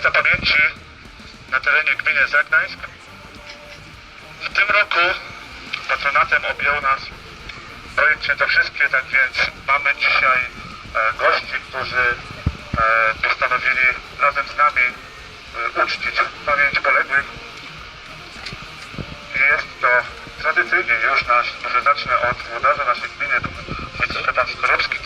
miejsca pamięci na terenie gminy Zagnańsk. W tym roku patronatem objął nas projekt Świętokrzyskie, tak więc mamy dzisiaj e, gości, którzy e, postanowili razem z nami e, uczcić pamięć poległych. Jest to tradycyjnie już nasz, może zacznę od włodarza naszej gminy, Stefan Skorupski.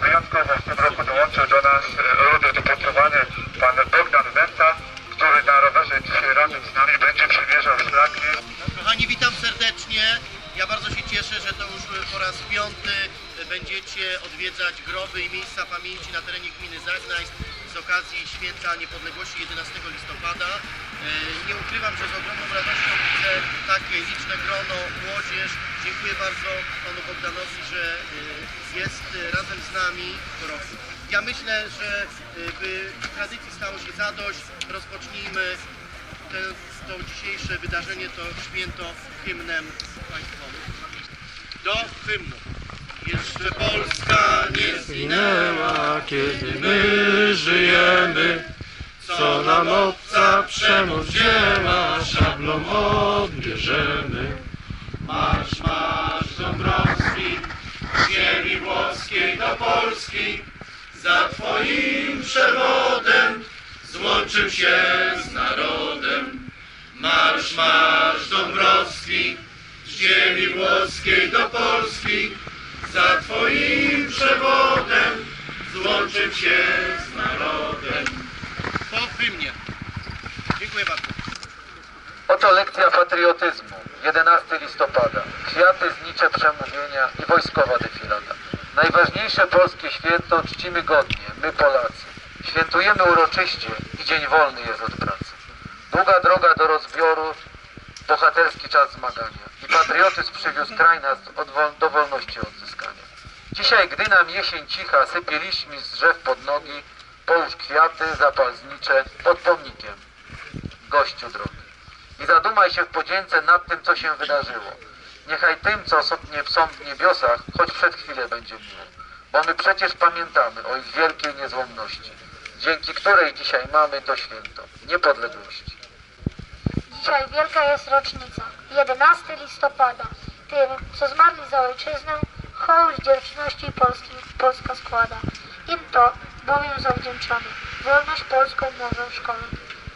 Wyjątkowo w tym roku dołączył do nas lubię dopotrowanie pan Bogdan Wenta, który na rowerze dzisiaj razem z nami będzie przemierzał szlaki. Kochani, witam serdecznie. Ja bardzo się cieszę, że to już po raz piąty będziecie odwiedzać groby i miejsca pamięci na terenie gminy Zagnańsk z okazji Święta Niepodległości 11 listopada. E, Nie ukrywam, że z ogromną radością widzę takie liczne grono, młodzież. Dziękuję bardzo panu Bogdanowi, że e, jest e, razem z nami co roku. Ja myślę, że e, by tradycji stało się zadość, rozpocznijmy te, to dzisiejsze wydarzenie, to święto hymnem państwowym. Do hymnu. Jeszcze Polska nie zginęła, kiedy my żyjemy. Co nam obca przemoc wzięła, szablą odbierzemy. Marsz, marsz Dąbrowski, z ziemi włoskiej do Polski, za Twoim przewodem złączył się z narodem. Marsz, marsz Dąbrowski, z ziemi włoskiej do Polski, za Twoim przewodem złączył się z narodem. Po hymnie. Dziękuję bardzo. Oto lekcja patriotyzmu. 11 listopada. Kwiaty, znicze przemówienia i wojskowa defilada. Najważniejsze polskie święto czcimy godnie, my Polacy. Świętujemy uroczyście i dzień wolny jest od pracy. Długa droga do rozbioru, bohaterski czas zmagania. I patriotyzm przywiózł kraj nas wol- do wolności odzyskania. Dzisiaj, gdy nam jesień cicha sypie liśćmi z drzew pod nogi, połóż kwiaty, zapal znicze pod pomnikiem. Gościu drogi i zadumaj się w podzięce nad tym, co się wydarzyło. Niechaj tym, co są nie- są w niebiosach, choć przed chwilę będzie miło. Bo my przecież pamiętamy o ich wielkiej niezłomności, dzięki której dzisiaj mamy to święto niepodległości. Dzisiaj wielka jest rocznica, 11 listopada. Tym, co zmarli za ojczyznę, hołd wdzięczności Polski Polska składa. Im to bowiem zawdzięczamy wolność polską nową szkołę.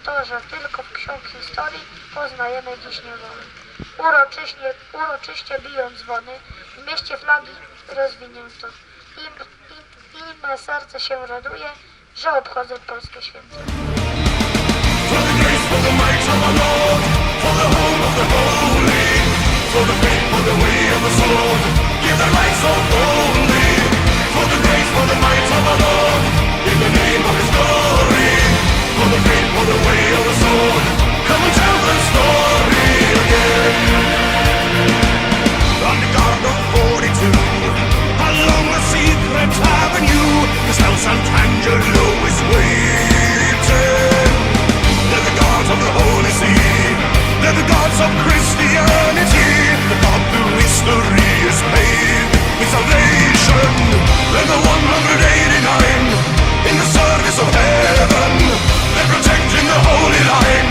To, że tylko w ksiąg historii poznajemy dziś niewolę. Uroczyście, uroczyście biją dzwony, w mieście flagi rozwinięto. Im, im, im me serce się raduje, że obchodzę polskie święto. For the of of faith, for the way of the sword. Give the light so holy. The 189 in the service of heaven. They're protecting the holy line.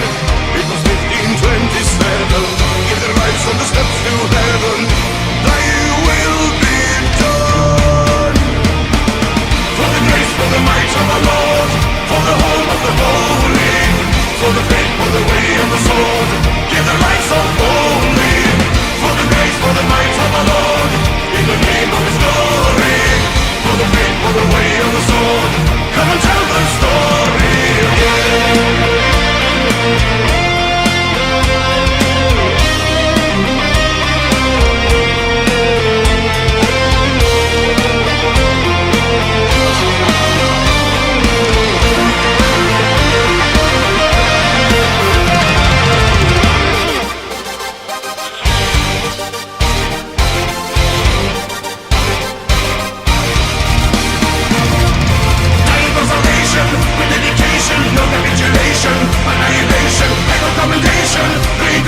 It was 1527. Give their lives on the steps to heaven. They will be done. For the grace, for the might of the Lord, for the home of the holy, for the faith, for the way the sword. Give their lives on. Oh,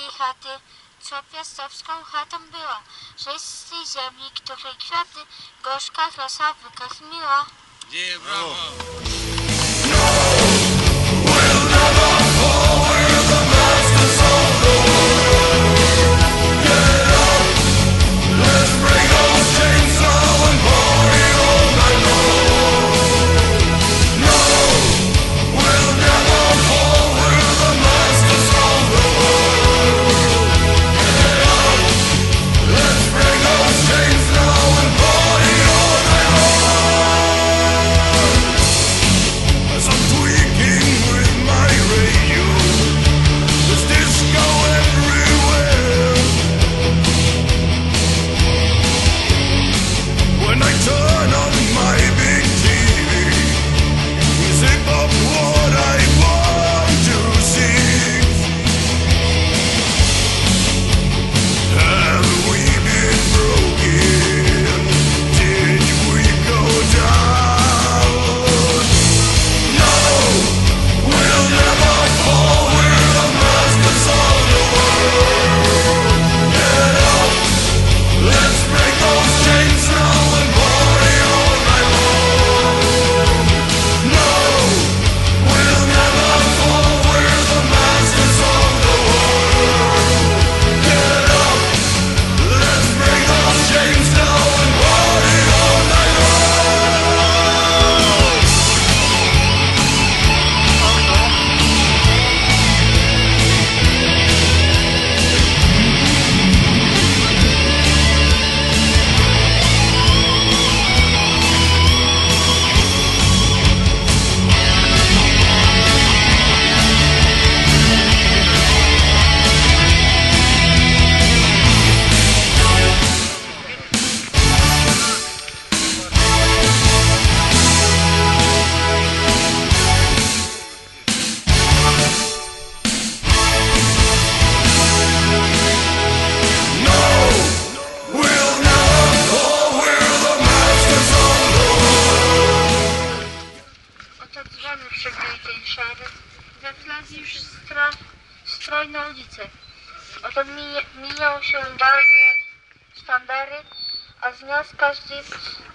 wielkiej chaty, co piastowską chatą była, sześć z tej ziemi, której kwiaty, gorzka, rosa, wykach miła. Brawo.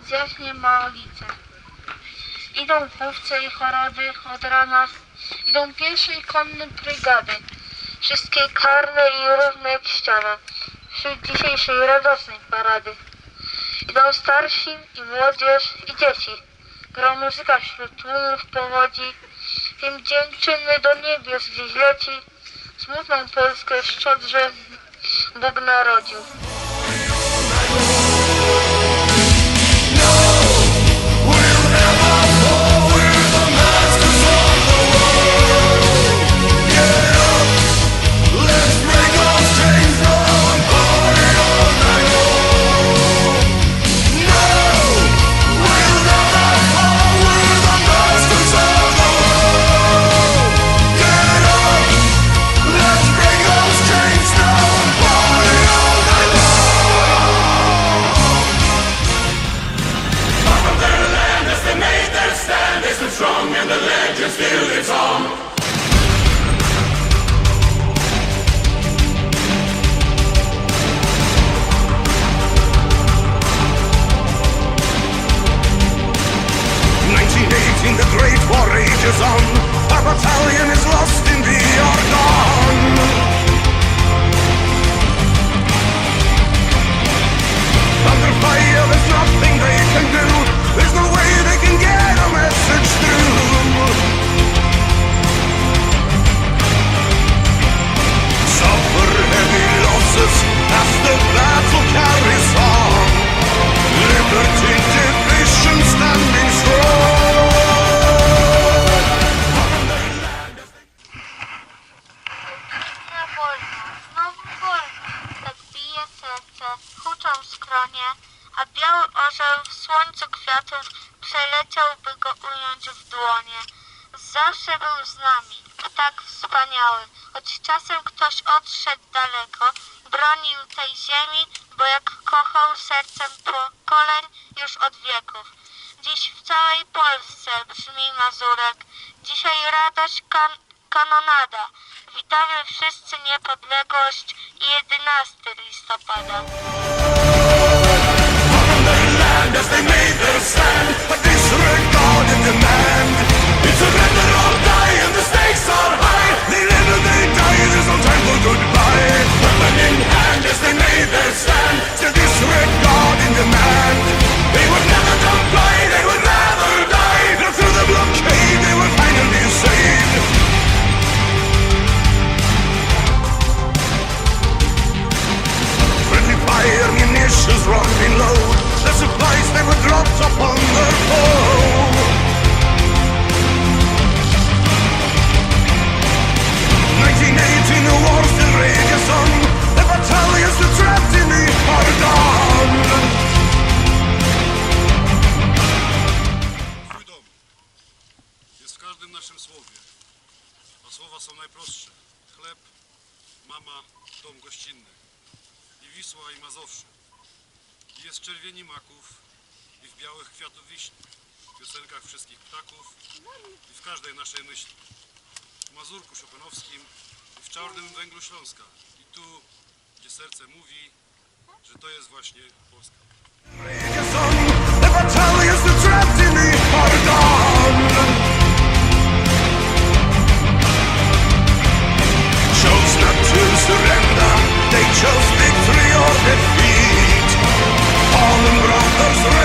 Zjaw nie ma ulicy. Idą mówce i choroby od rana. Idą piesze i konne brygady. Wszystkie karne i równe jak ściana. Wśród dzisiejszej radosnej parady. Idą starsi i młodzież i dzieci. Gra muzyka wśród tłumów powodzi. Im dziękczyny do niebios gdzieś leci. Smutną Polskę szczodrze Bóg narodził. wietrze w huczą skronie, a biały orzeł w słońcu kwiatów przeleciałby go ująć w dłonie. Zawsze był z nami, tak wspaniały, choć czasem ktoś odszedł daleko, bronił tej ziemi, bo jak kochał sercem pokoleń już od wieków. Dziś w całej Polsce brzmi mazurek, dzisiaj radość kan kanonada. Witamy wszyscy niepodległość 11 listopada. białych kwiatów wiśni, w piosenkach wszystkich ptaków i w każdej naszej myśli. W Mazurku Szopanowskim i w czarnym węglu Śląska. I tu, gdzie serce mówi, że to jest właśnie Polska. surrender. They chose victory or defeat. All brothers.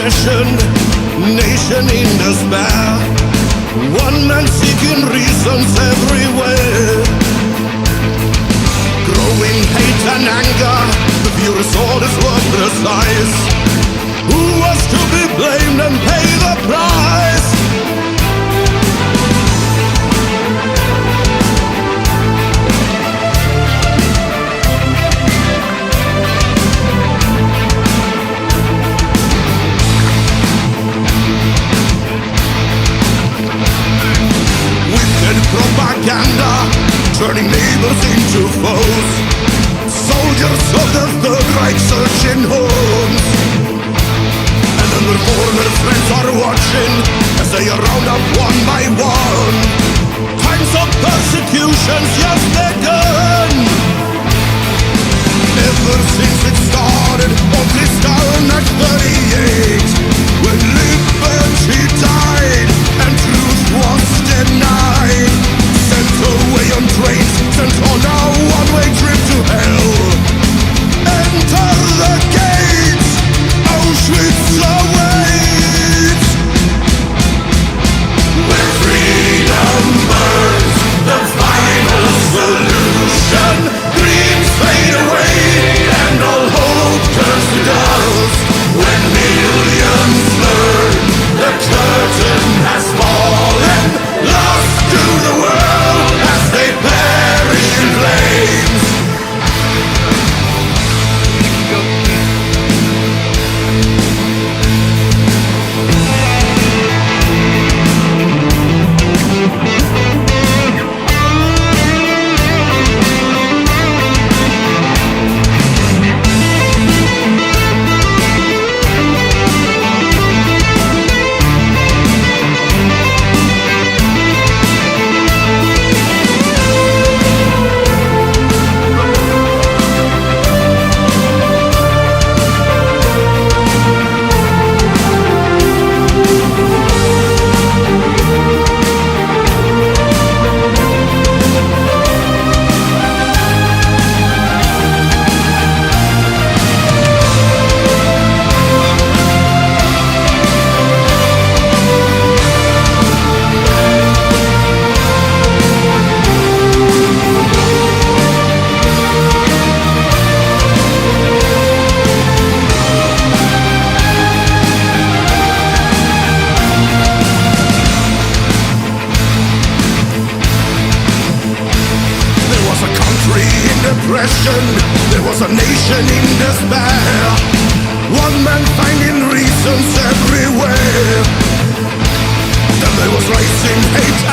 oppression, nation in despair. One man seeking reasons everywhere. Growing hate and anger, the view is all is worthless lies. Who was to be blamed and pay the price? propaganda Turning neighbors into foes. Soldiers of the third Reich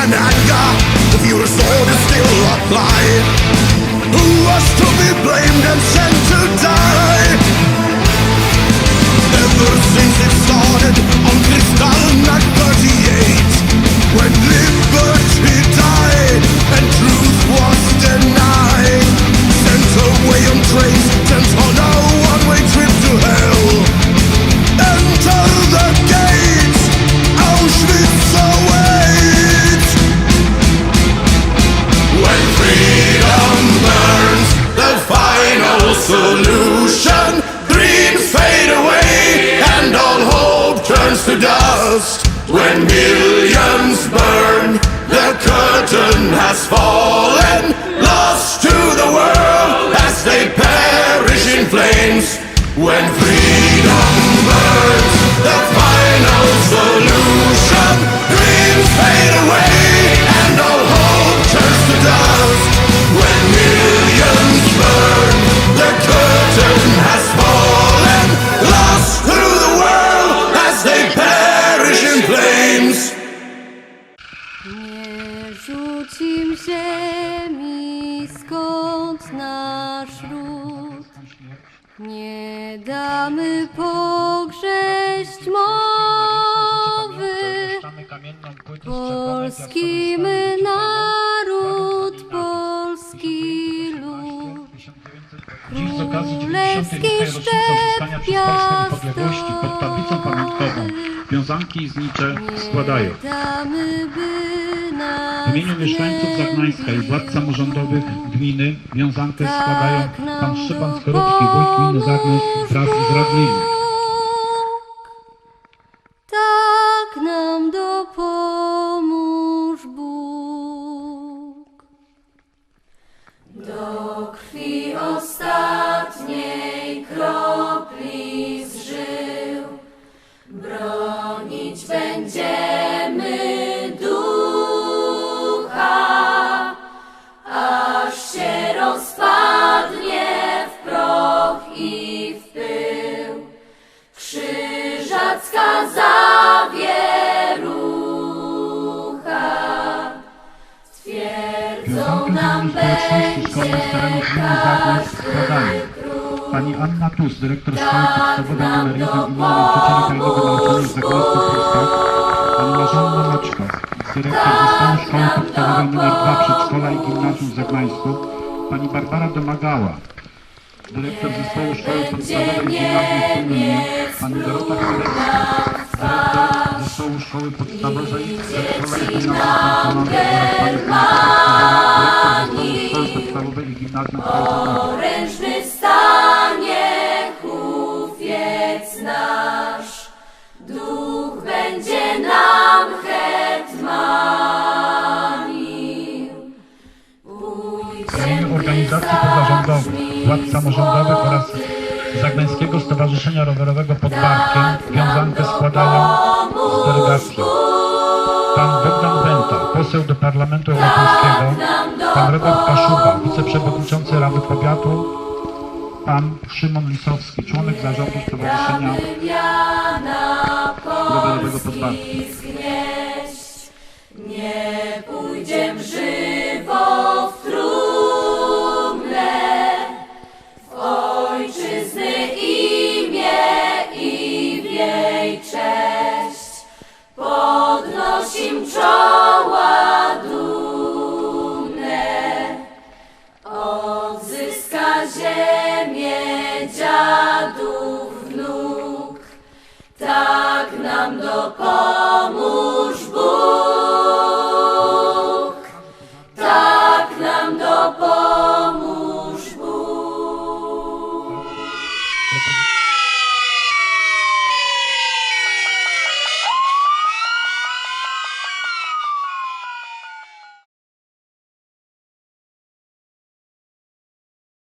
and anger The feudal sword is still applied Who was to be blamed and sent to die? Millions burn, the curtain has fallen, lost to the world as they perish in flames. When freedom burns, the Nie damy pogrześć mowy. Polski my naród, polski lud. Królewski szczep piastowy Wiązanki i znicze składają. Nie damy by w imieniu mieszkańców Zagnańska i władz samorządowych gminy wiązankę składają pan Szczepan Skorupski, wójt gminy Zagnańsk wraz z radnymi. Tus, dyrektor Szkoły Podstawowej nr 1 imienia nauczycieli tajnego nauczania w Zagłębku Pruskach, Pani Marzanna Moczko, dyrektor Zespołu Szkoły Podstawowej nr 2 Przedszkola i Gimnazjum w Zagłańsku, Pani Barbara Domagała, dyrektor Zespołu Szkoły Podstawowej i Gimnazjum w Tuminie, Pani Dorota Chwilewska, dyrektor Zespołu Szkoły Podstawowej, Przedszkola i Gimnazjum Funkcjonowej oraz Pani dyrektor Zespołu Szkoły Podstawowej i Gimnazjum w władz samorządowych oraz Zagłębskiego Stowarzyszenia Rowerowego pod Barkiem wiązankę składają z delegacją pan Bogdan Wenta, poseł do Parlamentu Europejskiego, pan Robert Kaszuba, wiceprzewodniczący Rady Powiatu, pan Szymon Lisowski, członek zarządu Stowarzyszenia Rowerowego pod Barkiem.